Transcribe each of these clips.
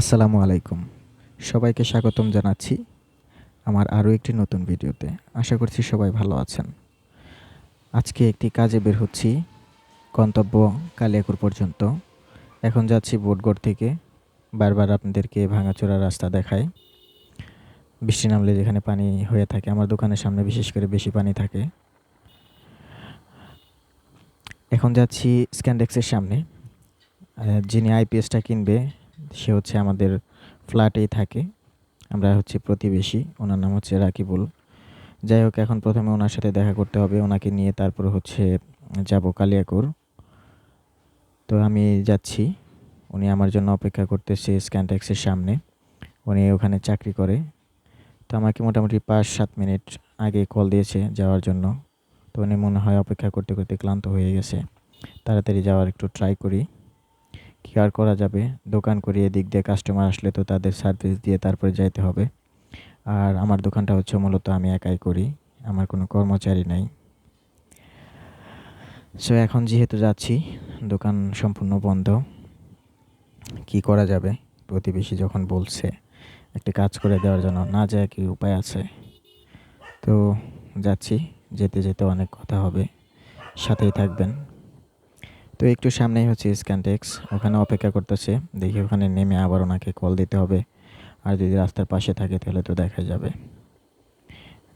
আসসালামু আলাইকুম। সবাইকে স্বাগতম জানাচ্ছি আমার আরও একটি নতুন ভিডিওতে। আশা করছি সবাই ভালো আছেন। আজকে একটি কাজে বের হচ্ছি। গন্তব্য কালিয়াকুর পর্যন্ত। এখন যাচ্ছি বোটগড় থেকে। বারবার আপনাদেরকে ভাঙাচোরা রাস্তা দেখায়। বৃষ্টি নামলে যেখানে পানি হয়ে থাকে, আমার দোকানের সামনে বিশেষ করে বেশি পানি থাকে। এখন যাচ্ছি স্ক্যান্ডেক্সের সামনে। যিনি আইপিএসটা কিনবে সে হচ্ছে আমাদের ফ্ল্যাটেই থাকে। আমরা হচ্ছে প্রতিবেশী, ওনার নাম হচ্ছে রাকিবুল। যাই হোক, এখন প্রথমে ওনার সাথে দেখা করতে হবে। ওনাকে নিয়ে তারপর হচ্ছে যাব কালিয়াকুর। তো আমি যাচ্ছি। উনি আমার জন্য অপেক্ষা করতেছে স্ক্যানট্যাক্সের সামনে। উনি ওখানে চাকরি করে। তো আমাকে মোটামুটি পাঁচ সাত মিনিট আগে কল দিয়েছে যাওয়ার জন্য। তো উনি মনে হয় অপেক্ষা করতে করতে ক্লান্ত হয়ে গেছে। তাড়াতাড়ি যাওয়ার একটু ট্রাই করি। কী আর করা যাবে? দোকান করি এদিক দিয়ে কাস্টমার আসলে তো তাদের সার্ভিস দিয়ে তারপরে যাইতে হবে। আর আমার দোকানটা হচ্ছে মূলত আমি একাই করি, আমার কোনো কর্মচারী নাই। সো এখন যেহেতু যাচ্ছি, দোকান সম্পূর্ণ বন্ধ। কি করা যাবে? প্রতিবেশী যখন বলছে, একটি কাজ করে দেওয়ার জন্য না যায় কি উপায় আছে? তো যাচ্ছি, যেতে যেতে অনেক কথা হবে। সাথেই থাকবেন। তো একটু সামনেই হচ্ছে স্ক্যানটেক্স ওখানে অপেক্ষা করতেছে। দেখি ওখানে নেমে আবার ওনাকে কল দিতে হবে। আর যদি রাস্তার পাশে থাকে তাহলে তো দেখা যাবে।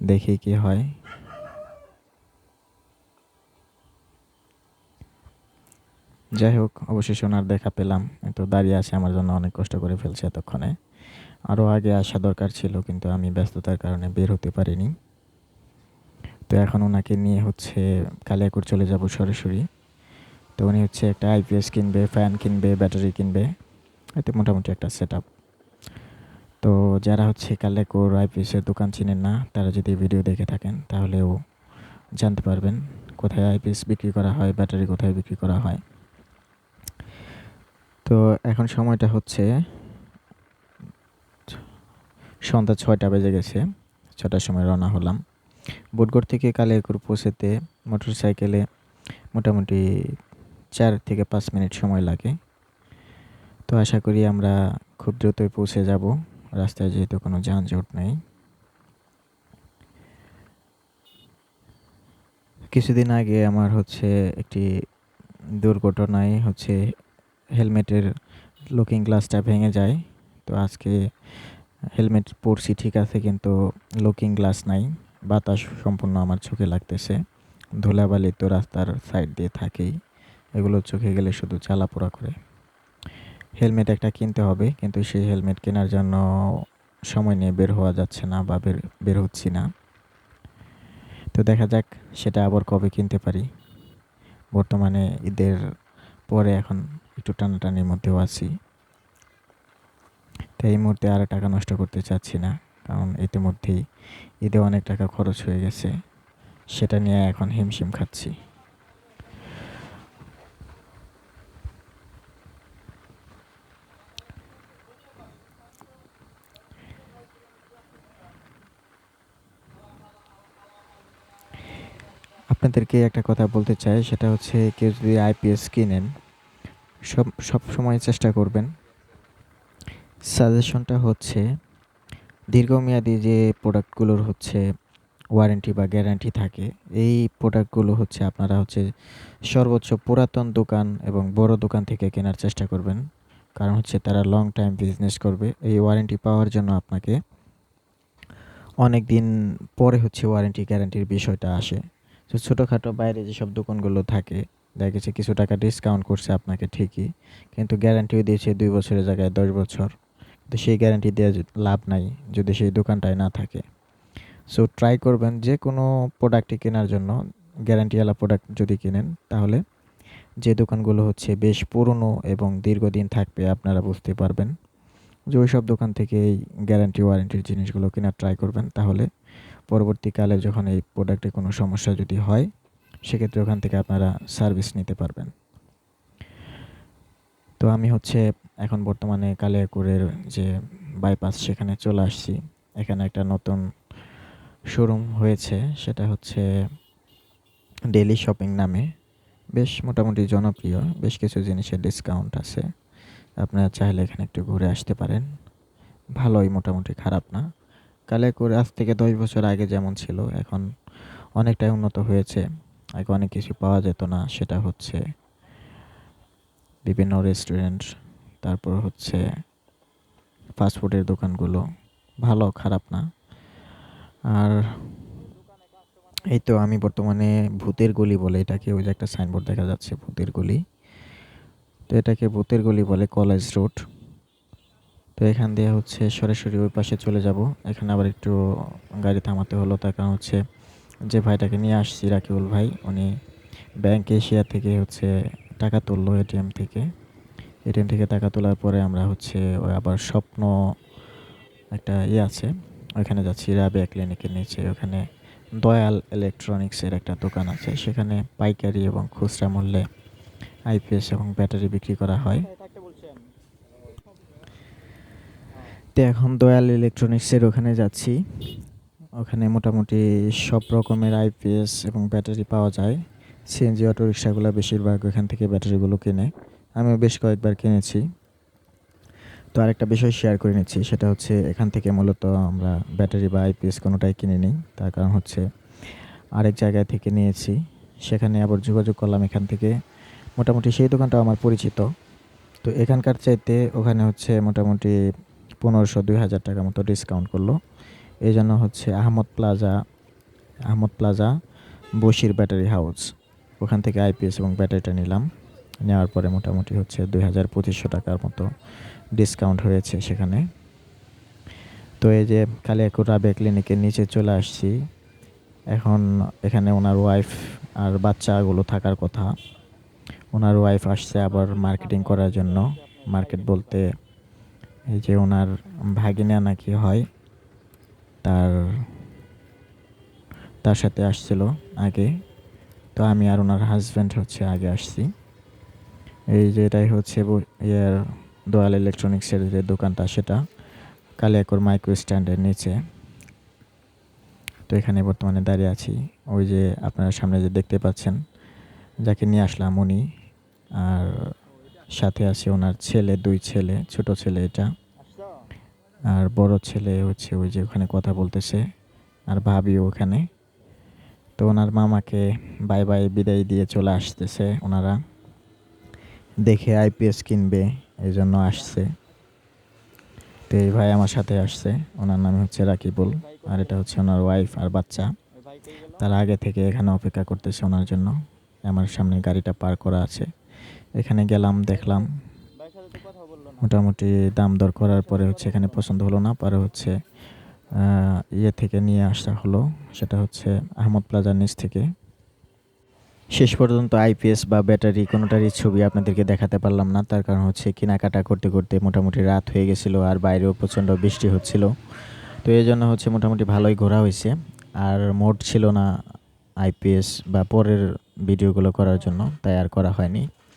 দেখি কি হয়। যাই হোক, অবশেষে ওনার দেখা পেলাম। তো দাঁড়িয়ে আছে, আমার জন্য অনেক কষ্ট করে ফেলছে এতক্ষণে। আরও আগে আসা দরকার ছিল, কিন্তু আমি ব্যস্ততার কারণে বের হতে পারিনি। তো এখন ওনাকে নিয়ে হচ্ছে কালিয়াকুর চলে যাব সরাসরি। তো উনি হচ্ছে একটা আইপিএস কিনবে ফ্যান কিনবে ব্যাটারি কিনবে। এতে মোটামুটি একটা সেট তো যারা হচ্ছে কালেকোর আইপিএসের দোকান চিনেন না, তারা যদি ভিডিও দেখে থাকেন, তাহলেও জানতে পারবেন কোথায় আইপিএস বিক্রি করা হয় ব্যাটারি কোথায় বিক্রি করা হয়। তো এখন সময়টা হচ্ছে সন্ধ্যা ছয়টা বেজে গেছে, ছটার সময় রওনা হলাম। বোটগড় থেকে কালিয়াকুর পৌঁছেতে মোটর সাইকেলে মোটামুটি চার থেকে পাঁচ মিনিট সময় লাগে। তো আশা করি আমরা খুব দ্রুতই পৌঁছে যাব। রাস্তায় যেহেতু কোনো যানজট নেই। কিছুদিন আগে আমার হচ্ছে একটি দুর্ঘটনায় হচ্ছে হেলমেটের লুকিং গ্লাসটা ভেঙে যায়। তো আজকে হেলমেট পরছি ঠিক আছে কিন্তু লুকিং গ্লাস নাই। বাতাস সম্পূর্ণ আমার চোখে লাগতেছে। ধুলাবালি তো রাস্তার সাইড দিয়ে থাকেই। এগুলো চোখে গেলে শুধু জ্বালাপোড়া করে। হেলমেট একটা কিনতে হবে, কিন্তু সেই হেলমেট কেনার জন্য সময় নিয়ে বের হওয়া যাচ্ছে না বা বের বের হচ্ছি না। তো দেখা যাক সেটা আবার কবে কিনতে পারি। বর্তমানে ঈদের পরে এখন একটু টানাটানির মধ্যেও আছি। তো এই মুহূর্তে আর টাকা নষ্ট করতে চাচ্ছি না, কারণ ইতিমধ্যেই ঈদে অনেক টাকা খরচ হয়ে গেছে। সেটা নিয়ে এখন হিমশিম খাচ্ছি। আপনাদেরকে একটা কথা বলতে চাই, সেটা হচ্ছে কেউ যদি আইপিএস কিনেন, সব সব সময় চেষ্টা করবেন। সাজেশনটা হচ্ছে, দীর্ঘমেয়াদী যে প্রোডাক্টগুলোর হচ্ছে ওয়ারেন্টি বা গ্যারান্টি থাকে, এই প্রোডাক্টগুলো হচ্ছে আপনারা হচ্ছে সর্বোচ্চ পুরাতন দোকান এবং বড় দোকান থেকে কেনার চেষ্টা করবেন। কারণ হচ্ছে তারা লং টাইম বিজনেস করবে। এই ওয়ারেন্টি পাওয়ার জন্য আপনাকে অনেক দিন পরে হচ্ছে ওয়ারেন্টি গ্যারান্টির বিষয়টা আসে। তো ছোটোখাটো বাইরে যেসব দোকানগুলো থাকে, দেখা গেছে কিছু টাকা ডিসকাউন্ট করছে আপনাকে ঠিকই, কিন্তু গ্যারান্টিও দিয়েছে দুই বছরের জায়গায় দশ বছর। তো সেই গ্যারান্টি দেওয়া লাভ নাই, যদি সেই দোকানটায় না থাকে। সো ট্রাই করবেন যে কোনো প্রোডাক্টটি কেনার জন্য গ্যারান্টিওয়ালা প্রোডাক্ট যদি কিনেন, তাহলে যে দোকানগুলো হচ্ছে বেশ পুরনো এবং দীর্ঘদিন থাকবে, আপনারা বুঝতে পারবেন। যে ওই সব দোকান থেকে এই গ্যারান্টি ওয়ারেন্টির জিনিসগুলো কেনার ট্রাই করবেন, তাহলে পরবর্তীকালে যখন এই প্রোডাক্টে কোনো সমস্যা যদি হয়, সেক্ষেত্রে ওখান থেকে আপনারা সার্ভিস নিতে পারবেন। তো আমি হচ্ছে এখন বর্তমানে কালিয়াকুরের যে বাইপাস সেখানে চলে আসছি। এখানে একটা নতুন শোরুম হয়েছে, সেটা হচ্ছে ডেলি শপিং নামে। বেশ মোটামুটি জনপ্রিয়, বেশ কিছু জিনিসের ডিসকাউন্ট আছে। আপনারা চাইলে এখানে একটু ঘুরে আসতে পারেন। ভালোই মোটামুটি, খারাপ না। কালিয়াকৈর আজ থেকে দশ বছর আগে যেমন ছিল, এখন অনেকটাই উন্নত হয়েছে। আগে অনেক কিছু পাওয়া যেত না, সেটা হচ্ছে বিভিন্ন রেস্টুরেন্ট তারপর হচ্ছে ফাস্টফুডের দোকানগুলো। ভালো, খারাপ না। আর এই তো আমি বর্তমানে ভূতের গলি বলে এটাকে, ওই যে একটা সাইনবোর্ড দেখা যাচ্ছে, ভূতের গলি। তো এটাকে ভূতের গলি বলে কলেজ রোড তো এখান দিয়ে হচ্ছে সরাসরি ওই পাশে চলে যাব। এখানে আবার একটু গাড়ি থামাতে হলো, তার কারণ হচ্ছে যে ভাইটাকে নিয়ে আসছি, রাকিবুল ভাই, উনি ব্যাংক এশিয়া থেকে হচ্ছে টাকা তুললো এটিএম থেকে। এটিএম থেকে টাকা তোলার পরে আমরা হচ্ছে ওই আবার স্বপ্ন একটা ইয়ে আছে, ওইখানে যাচ্ছি, রাবিয়া ক্লিনিকের নিচে। ওখানে দয়াল ইলেকট্রনিক্সের একটা দোকান আছে, সেখানে পাইকারি এবং খুচরা মূল্যে আইপিএস এবং ব্যাটারি বিক্রি করা হয়। তো এখন দয়াল ইলেকট্রনিক্সের ওখানে যাচ্ছি। ওখানে মোটামুটি সব রকমের আইপিএস এবং ব্যাটারি পাওয়া যায়। সিএনজি অটো রিক্সাগুলো বেশিরভাগ ওখান থেকে ব্যাটারিগুলো কিনে। আমিও বেশ কয়েকবার কিনেছি। তো আরেকটা বিষয় শেয়ার করে নিচ্ছি, সেটা হচ্ছে এখান থেকে মূলত আমরা ব্যাটারি বা আইপিএস কোনোটাই কিনে নিই। তার কারণ হচ্ছে আরেক জায়গায় থেকে নিয়েছি। সেখানে আবার যোগাযোগ করলাম এখান থেকে। মোটামুটি সেই দোকানটাও আমার পরিচিত। তো এখানকার চাইতে ওখানে হচ্ছে মোটামুটি পনেরোশো দুই হাজার টাকা মতো ডিসকাউন্ট করল। এই জন্য হচ্ছে Ahmad plaza Ahmad plaza, Bashir battery house. ওখান থেকে আইপিএস এবং ব্যাটারিটা নিলাম। নেওয়ার পরে মোটামুটি হচ্ছে দুই হাজার পঁচিশশো টাকার মতো ডিসকাউন্ট হয়েছে সেখানে। তো এই যে কালিয়াকুর রাবে ক্লিনিকের নিচে চলে আসছি। এখন এখানে ওনার ওয়াইফ আর বাচ্চাগুলো থাকার কথা। ওনার ওয়াইফ আসছে আবার মার্কেটিং করার জন্য। মার্কেট বলতে এই যে ওনার ভাগিনা নাকি হয়, তার তার সাথে আসছিল আগে। তো আমি আর ওনার হাজব্যান্ড হচ্ছে আগে আসছি। এই যে এটাই হচ্ছে ইয়ার দোয়াল ইলেকট্রনিক্সের যে দোকানটা সেটা, কালিয়াকোর মাইক্রো স্ট্যান্ডের নিচে। তো এখানে বর্তমানে দাঁড়িয়ে আছি। ওই যে আপনারা সামনে যে দেখতে পাচ্ছেন, যাকে নিয়ে আসলাম উনি। আর সাথে আছে ওনার ছেলে, দুই ছেলে, ছোট ছেলে এটা। আর বড় ছেলে হচ্ছে ওই যে ওখানে কথা বলতেছে, আর ভাবি ওখানে। তো ওনার মামাকে বাই বাই বিদায় দিয়ে চলে আসতেছে ওনারা। দেখে আইপিএস কিনবে এই জন্য আসছে। তো এই ভাই আমার সাথে আসছে, ওনার নাম হচ্ছে রাকিবুল, আর এটা হচ্ছে ওনার ওয়াইফ আর বাচ্চা। তারা আগে থেকে এখানে অপেক্ষা করতেছে ওনার জন্য। আমার সামনে গাড়িটা পার করা আছে। এখানে গেলাম, দেখলাম। মোটামুটি দাম দর করার পরে হচ্ছে এখানে পছন্দ হলো না, পরে হচ্ছে ইয়ে থেকে নিয়ে আসা হলো, সেটা হচ্ছে আহমদ প্লাজার নিচ থেকে। শেষ পর্যন্ত আইপিএস বা ব্যাটারি কোনোটারই ছবি আপনাদেরকে দেখাতে পারলাম না, তার কারণ হচ্ছে কেনাকাটা করতে করতে মোটামুটি রাত হয়ে গেছিল আর বাইরেও প্রচণ্ড বৃষ্টি হচ্ছিল। তো এই জন্য হচ্ছে মোটামুটি ভালোই ঘোরা হয়েছে, আর মোড ছিল না আইপিএস বা পরের ভিডিওগুলো করার জন্য, তাই আর করা হয়নি।